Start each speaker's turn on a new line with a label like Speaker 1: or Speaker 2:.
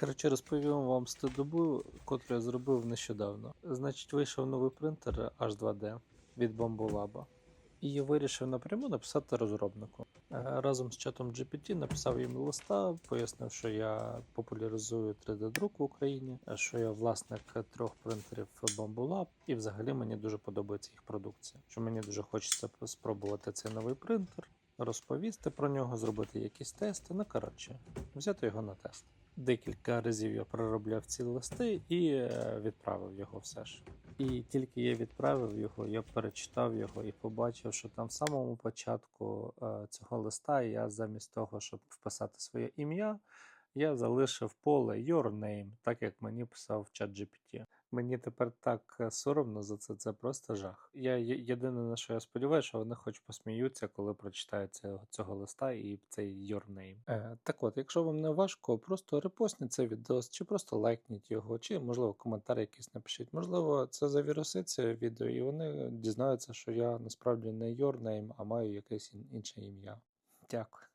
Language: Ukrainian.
Speaker 1: Коротше, розповім вам стидобу, котру я зробив нещодавно. Значить, вийшов новий принтер H2D від Bambolab. І вирішив напряму написати розробнику. Е, Разом з чатом GPT написав їм листа, пояснив, що я популяризую 3D-друк в Україні, е, що я власник трьох принтерів Bambolab, і взагалі мені дуже подобається їх продукція. Що мені дуже хочеться спробувати цей новий принтер, розповісти про нього, зробити якісь тести. Ну коротше, взяти його на тест. Декілька разів я проробляв ці листи і е, відправив його все ж. І тільки я відправив його, я перечитав його і побачив, що там в самому початку е, цього листа я замість того, щоб вписати своє ім'я, я залишив поле Your Name, так як мені писав чат GPT. Мені тепер так е, соромно за це, це просто жах. Я єдине на що я сподіваюся, що вони хоч посміються, коли прочитають цього, цього листа і цей your name. Е, так от, якщо вам не важко, просто репостніть цей відос, чи просто лайкніть його, чи можливо коментар якийсь напишіть. Можливо, це завірусить це відео, і вони дізнаються, що я насправді не your name, а маю якесь інше ім'я. Дякую.